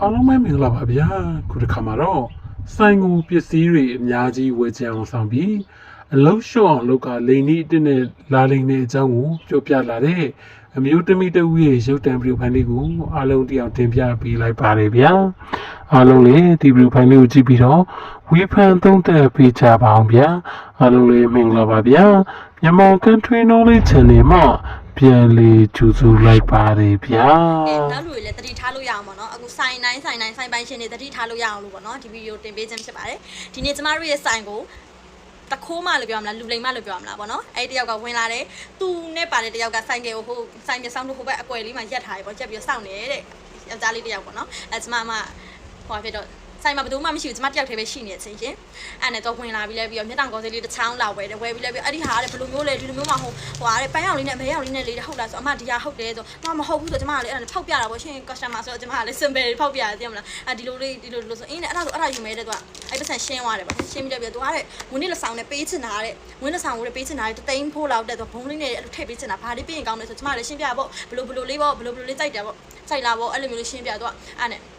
အားလုံးပဲမင်္ဂလာပါဗျာခုတစ်ခါမှာတော့ဆိုင်ကိုပစ္စည်းတွေအများကြီးဝယ်ချင်အောင်ဆောင်ပြီးအလုံးလျှော့အောင်လုပ်ကလိန်နီးအတင်းနဲ့လာလိန်တဲ့အကြောင်းကိုပြောပြလာတဲ့အမျိုးသမီးတစ်ဦးရဲ့ရုပ်တံဗီဒီယိုဖိုင်လေးကိုအားလုံးတရားတင်ပြပေးလိုက်ပါတယ်ဗျာအားလုံးလည်းဒီဗီဒီယိုဖိုင်လေးကိုကြည့်ပြီးတော့ဝေဖန်သုံးသပ်ပေးကြပါအောင်ဗျာအားလုံးလည်းမင်္ဂလာပါဗျာမြန်မာ Country Knowledge Channel မှာ ပြန်လည်ကြိုဆိုလိုက်ပါတယ်ဗျာအဲနောက်လူတွေလည်းတတိထားလို့ရအောင်ပေါ့နော်အခုဆိုင်တိုင်းဆိုင်တိုင်းဆိုင်ပိုင်းရှင်တွေတတိထားလို့ရအောင်လို့ပေါ့နော်ဒီဗီဒီယိုတင်ပေးခြင်းဖြစ်ပါတယ်ဒီနေ့ကျမတို့ရဲ့ဆိုင်ကိုတခိုးမလို့ပြောမလားလူလိမ်မလို့ပြောမလားပေါ့နော်အဲ့ဒီတယောက်ကဝင်လာတယ်သူနဲ့ပါတဲ့တယောက်ကဆိုင်ကယ်ကိုဟိုဆိုင်ကယ်ဆောင်လို့ဟိုဘက်အကွယ်လေးမှာရက်ထားတယ်ပေါ့ရက်ပြီးတော့စောင့်နေတဲ့ယောက်ျားလေးတယောက်ပေါ့နော်အဲကျမမဟိုဖြစ်တော့ ဆိုင်မှာဘယ်သူမှမရှိဘူးကျမတယောက်တည်းပဲရှိနေတဲ့အချိန်ချင်းအဲ့နဲ့တော့ဝင်လာပြီးလဲပြီးတော့မျက်တောင်ကောင်းစလေးတစ်ချောင်းလောက်ဝယ်တယ်ဝယ်ပြီးလဲပြီးအဲ့ဒီဟာတဲ့ဘယ်လိုမျိုးလဲဒီလိုမျိုးမှဟိုဟိုဟာတဲ့ပန်းရောင်လေးနဲ့မဲရောင်လေးနဲ့လေးတဲ့ဟုတ်လားဆိုအမဒီဟာဟုတ်တယ်ဆိုမမဟုတ်ဘူးဆိုကျမကလည်းအဲ့ဒါဖောက်ပြတာပေါ့ရှင် customer ဆိုတော့ကျမကလည်း simple ဖောက်ပြရတယ်သိမလားအဲ့ဒီလိုလေးဒီလိုလိုဆိုအင်းနဲ့အဲ့ဒါဆိုအဲ့ဒါယူမဲတဲ့သူကအဲ့ပတ်စံရှင်းသွားတယ်ပေါ့ရှင်းပြီးတော့ပြီးတော့သူကတဲ့ဝင်းနေလက်ဆောင်နဲ့ပေးချင်တာတဲ့ဝင်းလက်ဆောင်ကိုလည်းပေးချင်တာတဲ့တသိန်းဖိုးလောက်တဲ့သူဘုံလေးနဲ့အဲ့လိုထည့်ပေးချင်တာဘာလေးပေးရင်ကောင်းလဲဆိုကျမကလည်းရှင်းပြပေါ့ဘလိုဘလိုလေးပေါ့ဘလိုဘလိုလေးကြိုက်တယ်ပေါ့ကြိုက်လာပေါ့အဲ့လိုမျိုးလေးရှင်းပြသူကအဲ့နဲ့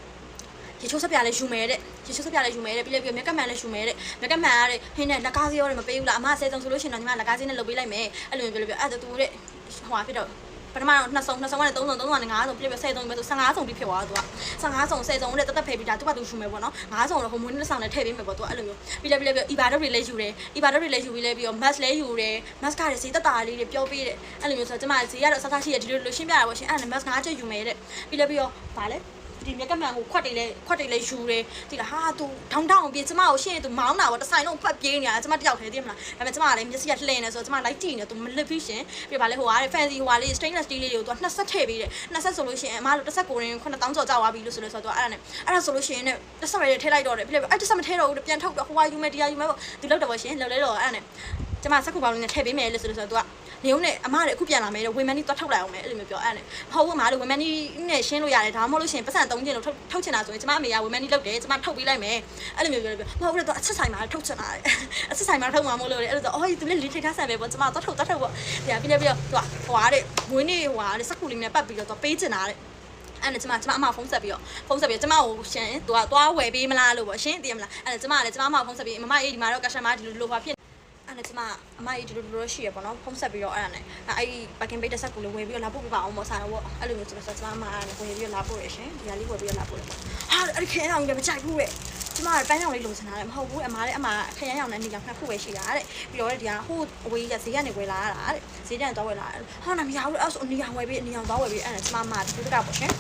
ရေချိုးဆက်ပြလည်းယူမယ်တဲ့ရေချိုးဆက်ပြလည်းယူမယ်တဲ့ပြီးလည်းပြီးမြက်ကမှန်လည်းယူမယ်တဲ့မြက်ကမှန်ကတဲ့ဟင်းနဲ့လက်ကားစီရောတွေမပေးဘူးလားအမဆဲဆုံးဆိုလို့ရှိရင်တော့ညီမလက်ကားစီနဲ့လုပ်ပေးလိုက်မယ်အဲ့လိုမျိုးပြောလို့ပြောအဲ့ဒါတူတဲ့ဟိုဟာဖြစ်တော့ပထမတော့နှစ်ဆုံးနှစ်ဆုံးကနေသုံးဆုံးသုံးဆုံးကနေငါးဆုံးပြည့်ပြည့်ဆယ်ဆုံးပဲဆို15ဆုံးပြီးဖြစ်သွားတာသူက15ဆုံးဆယ်ဆုံးတဲ့တက်တက်ဖယ်ပြီးဒါသူကသူယူမယ်ပေါ့နော်5ဆုံးတော့ဟိုမွေးနှစ်ဆောင်နဲ့ထည့်ပေးမယ်ပေါ့သူကအဲ့လိုမျိုးပြီးလည်းပြီးလည်းပြီးအီဘာဒုတ်တွေလည်းယူတယ်အီဘာဒုတ်တွေလည်းယူပြီးလည်းပြီးတော့ mask လည်းယူတယ် mask ကလည်းဈေးတက်တာလေးတွေပြောပေးတယ်အဲ့လိုမျိုးဆိုတော့ကျမဈေးကတော့စကားရှိရဒီလိုလိုရှင်းပြတာပေါ့ရှင်အဲ့ဒါ mask 5ချက်ယူမယ်တဲ့ပြီးလည်းပြီးတော့ဗာလဲ ဒီမြက်ကမှန်ကိုခွက်တွေလဲခွက်တွေလဲယူတယ်ဒီလားဟာ तू ထောင်းထောင်းပြေးကျမကိုရှင်းရင် तू မောင်းတာပေါ့တစ်ဆိုင်လုံးဖတ်ပြေးနေတာကျမတယောက်ထဲသိမလားဒါပေမဲ့ကျမကလည်းမျက်စိကလှည့်နေဆိုတော့ကျမလိုက်ကြည့်နေ तू မလစ်ပြီးရှင်ပြပါလေဟိုဟာတဲ့ fancy ဟိုဟာလေး stainless steel လေးတွေကို तू နှစ်ဆက်ထည့်ပေးတယ်နှစ်ဆက်ဆိုလို့ရှိရင်အမတို့တစ်ဆက်ကိုရင်9000ကျော်ကြောက်သွားပြီလို့ဆိုလို့ဆိုတော့ तू အဲ့ဒါနဲ့အဲ့ဒါဆိုလို့ရှိရင်လည်းတစ်ဆက်ပဲထည့်လိုက်တော့တယ်ပြလေအဲ့တစ်ဆက်မထည့်တော့ဘူးပြန်ထုတ်ပြီးဟိုဟာယူမယ်ဒီဟာယူမယ်ပေါ့ तू လောက်တော့ပေါ့ရှင်လောက်လဲတော့အဲ့ဒါနဲ့ကျမစက်ကူပေါင်းလေးနဲ့ထည့်ပေးမယ်လို့ဆိုလို့ဆိုတော့ तू က နေုံနဲ့အမလည်းအခုပြန်လာမယ်တဲ့ဝေမန်နီသွားထုတ်လိုက်အောင်မယ်အဲ့လိုမျိုးပြောအဲ့နဲ့မဟုတ်ဘူးအမလည်းဝေမန်နီနဲ့ရှင်းလို့ရတယ်ဒါမှမဟုတ်လို့ရှိရင်ပတ်စံသုံးခြင်းလို့ထုတ်ထုတ်ချင်တာဆိုရင်ကျမအမေကဝေမန်နီလုပ်တယ်ကျမထုတ်ပေးလိုက်မယ်အဲ့လိုမျိုးပြောလို့ပြောမဟုတ်ဘူးတော့အချက်ဆိုင်မှာထုတ်ချင်တာတဲ့အချက်ဆိုင်မှာထုတ်မှာမဟုတ်လို့လေအဲ့လိုဆိုအော်သူလည်းလီထိထားဆန်ပဲပေါ့ကျမသွားထုတ်သွားထုတ်ပေါ့ပြပြပြပြသူကဟိုဟာတဲ့မွေးနေ့ဟိုဟာတဲ့စက်ကူလေးနဲ့ပတ်ပြီးတော့သူပေးချင်တာတဲ့အဲ့နဲ့ကျမကျမအမဖုန်းဆက်ပြီးတော့ဖုန်းဆက်ပြီးကျမကိုရှင်သူကသွားဝယ်ပေးမလားလို့ပေါ့ရှင်သိရမလားအဲ့နဲ့ကျမကလည်းကျမအမဖုန်းဆက်ပြီးမမအေးဒီမှာတော့ကစတမာဒီလိုလိုပါဖြစ်အဲ့ နဲ့ကျမအမကြီးဒီလိုလိုရှိရပေါ့နော်ဖုန်းဆက်ပြီးတော့အဲ့ဒါနဲ့အဲ့ဒီပကင်ပိတ်တစ်ဆက်ကိုလည်းဝယ်ပြီးတော့လာပို့ပြပါအောင်ပေါ့ဆိုင်တော့ပေါ့အဲ့လိုမျိုးဆိုတော့ကျမအမအဲ့ဒါဝယ်ပြီးတော့လာပို့ရရှင်ဒီဟာလေးဝယ်ပြီးတော့လာပို့တယ်ပေါ့ဟာအဲ့ဒီခဲအောင်လည်းမကြိုက်ဘူးတဲ့ကျမကပန်းရောင်လေးလိုချင်တာလေမဟုတ်ဘူးအမလည်းအမခရမ်းရောင်နဲ့နေရောင်နှစ်ခုပဲရှိတာတဲ့ပြီးတော့ဒီဟာဟိုအဝေးကဈေးကနေဝယ်လာရတာတဲ့ဈေးတန်သွားဝယ်လာတာဟာနာမရဘူးအဲ့ဆိုနေရောင်ဝယ်ပြီးနေရောင်သွားဝယ်ပြီးအဲ့ဒါကျမအမဒီကပေါ့ရှင်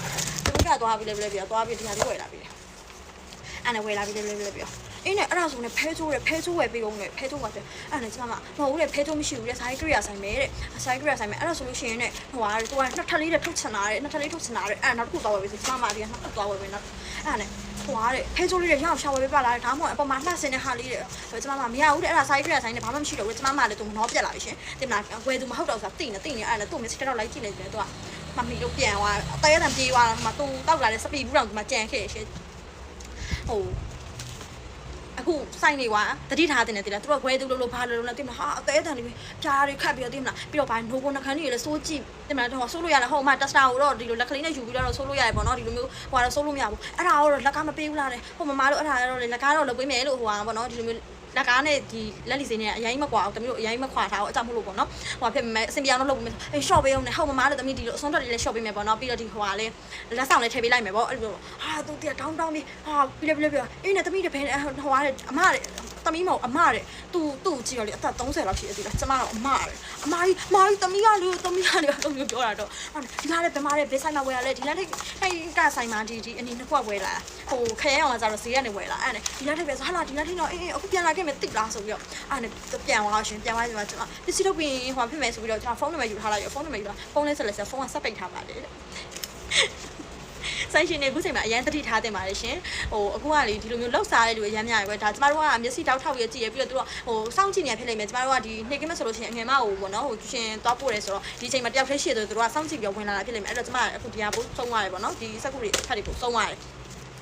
ဒီကသွားပြီးလေလေပြီးတော့သွားပြီးဒီဟာလေးဝယ်လာပြီးတယ်အဲ့နဲ့ဝယ်လာပြီးလေလေပြီးတော့ အင်းနဲ့အဲ့ဒါဆိုနေဖဲချိုးရဖဲချိုးဝယ်ပြီးတော့လေဖဲချိုးပါပြအဲ့နဲ့ကျမမမဟုတ်ဘူးလေဖဲချိုးမရှိဘူးလေဆိုင်ကရိယာဆိုင်ပဲတဲ့ဆိုင်ကရိယာဆိုင်ပဲအဲ့ဒါဆိုလို့ရှိရင်ねဟိုဟာသူကနှစ်ထပ်လေးတဲ့ထုတ်ချင်တာတဲ့နှစ်ထပ်လေးထုတ်ချင်တာတဲ့အဲ့နောက်တစ်ခုသွားဝယ်ပြီးဆိုကျမမဒီကနှစ်ခုသွားဝယ်ပြီးနောက်အဲ့နဲ့ဟိုဟာတဲ့ဖဲချိုးလေးတွေရအောင်ရှာဝယ်ပေးပါလားဒါမှမဟုတ်အပေါ်မှာနှက်စင်တဲ့ဟာလေးတဲ့ဆိုကျမမမရဘူးတဲ့အဲ့ဒါဆိုင်ကရိယာဆိုင်နဲ့ဘာမှမရှိတော့ဘူးကျမမလည်းသူမနှောပြက်လာပြီရှင်တင်မလားဝယ်သူမဟုတ်တော့ဆိုတာတိနေတိနေအဲ့နဲ့သူ့မျက်စိတော့လိုက်ကြည့်နေတယ်သူကမမီလို့ပြန်သွားတဲရတံပြေးသွားတာမှသူတောက်လာတဲ့စပီဘူးတော့ဒီမှာကြံခဲ့ရှင်ဟို အခုစိုက်နေကွာတတိထားတင်နေတည်လားသူတို့ကခွဲသူလို့လို့ဘာလို့လို့လဲတင်မလားဟာအသေးအတန်လေးပဲဖြားတွေခတ်ပြီးတော့တင်မလားပြီးတော့ဘာနိုးဘုံနှခမ်းတွေလည်းစိုးကြည့်တင်မလားတော့ဆိုးလို့ရတယ်ဟိုမှာတက်စတာကိုတော့ဒီလိုလက်ကလေးနဲ့ယူပြီးတော့ဆိုးလို့ရတယ်ပေါ့နော်ဒီလိုမျိုးဟိုကတော့ဆိုးလို့မရဘူးအဲ့ဒါတော့လက်ကမပေးဘူးလားတဲ့ဟိုမမတို့အဲ့ဒါတော့လက်ကားတော့လုပ်ပေးမယ်လို့ဟိုဟာပေါ့နော်ဒီလိုမျိုး လက်ကားနဲ့ဒီလက်လီစိနဲ့အရင်မကွာအောင်တမီးတို့အရင်မခွာထားအောင်အကြောင်းမလို့ပေါ့နော်ဟိုဖြစ်မယ်အစင်ပြောင်းတော့လုပ်ပေးမယ်အေး short ပေးအောင်နဲ့ဟိုမမတို့တမီးဒီလိုအစွန်းတော်တွေလည်း short ပေးမယ်ပေါ့နော်ပြီးတော့ဒီဟိုဟာလည်းလက်ဆောင်လည်းထည့်ပေးလိုက်မယ်ပေါ့အဲ့လိုဟာသူတည်းတောင်းတောင်းပြီးဟာပြီးလည်းပြီးလည်းပြီးအေးနဲ့တမီးတဖဲဟိုဟာအမတဲ့ သမီးမဟုတ်အမတဲ့သူ့သူ့ကြည့်ရလေအသက်30လောက်ရှိသေးတယ်ကျမတော့အမတဲ့အမကြီးအမကြီးသမီးကလေသမီးကလေအဲ့လိုမျိုးပြောတာတော့ဒီလားလေဘယ်မှာလဲဘယ်ဆိုင်မှာဝယ်ရလဲဒီလားလေအဲ့ကဆိုင်မှာဒီဒီအနီနှစ်ခွက်ဝယ်လာဟိုခရဲအောင်ကကြတော့ဈေးကနေဝယ်လာအဲ့နဲ့ဒီလားလေပဲဆိုဟာလာဒီလားထင်းတော့အေးအေးအခုပြန်လာခဲ့မယ်တိတ်လားဆိုပြီးတော့အဲ့နဲ့ပြန်သွားရှင်ပြန်သွားပြီမှာကျမပစ္စည်းထုတ်ပြီးဟိုဖြစ်မယ်ဆိုပြီးတော့ကျမဖုန်းနံပါတ်ယူထားလိုက်ရဖုန်းနံပါတ်ယူထားဖုန်းလေးဆက်လက်ဆက်ဖုန်းကဆက်ပိတ်ထားပါလေတဲ့ ဆိုင်ရှင်တွေအခုချိန်မှာအရန်တတိထားတင်ပါတယ်ရှင်ဟိုအခုကလေဒီလိုမျိုးလောက်စားတဲ့လူအရန်များရွယ်ဒါကျမတို့ကမျက်စိတောက်ထောက်ရကြည့်ရပြီးတော့သူကဟိုစောင့်ကြည့်နေဖြစ်လိမ့်မယ်ကျမတို့ကဒီနေကင်းမဆိုလို့ရှိရင်အငယ်မဟိုပေါ့နော်ဟိုရှင်သွားပို့တယ်ဆိုတော့ဒီချိန်မှာတယောက်တည်းရှိတယ်သူတို့ကစောင့်ကြည့်ပြီးဝင်လာတာဖြစ်လိမ့်မယ်အဲ့တော့ကျမအခုဒီဟာပို့ဆုံးသွားတယ်ပေါ့နော်ဒီစက်ကူတွေဖတ်တွေပို့ဆုံးသွားတယ်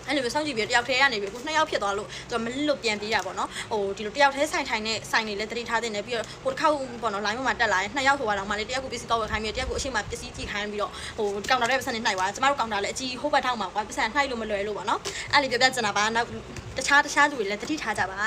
အဲ့လိုမျိုးစောင့်ကြည့်ပြီးတယောက်တည်းကနေပြီးအခုနှစ်ယောက်ဖြစ်သွားလို့သူကမလစ်လို့ပြန်ပြေးတာပေါ့နော်ဟိုဒီလိုတယောက်တည်းဆိုင်ထိုင်နဲ့ဆိုင်နေလဲတတိထားတဲ့နေပြီးတော့ဟိုတစ်ခေါက်ပေါ့နော် line မှာတက်လာရင်နှစ်ယောက်ဟိုကတော့မှလေတယောက်ကိုပစ္စည်းကောက်ဝယ်ခိုင်းပြီးတယောက်ကိုအရှိမပစ္စည်းကြည့်ခိုင်းပြီးတော့ဟိုကောင်တာတဲ့ပတ်စံနဲ့နှိုက်သွားကျမတို့ကောင်တာလည်းအကြီးဟိုဘက်ထောက်မှာကွာပတ်စံနှိုက်လို့မလွယ်လို့ပေါ့နော်အဲ့လေပြောပြချင်တာပါနောက်တခြားတခြားလူတွေလည်းတတိထားကြပါ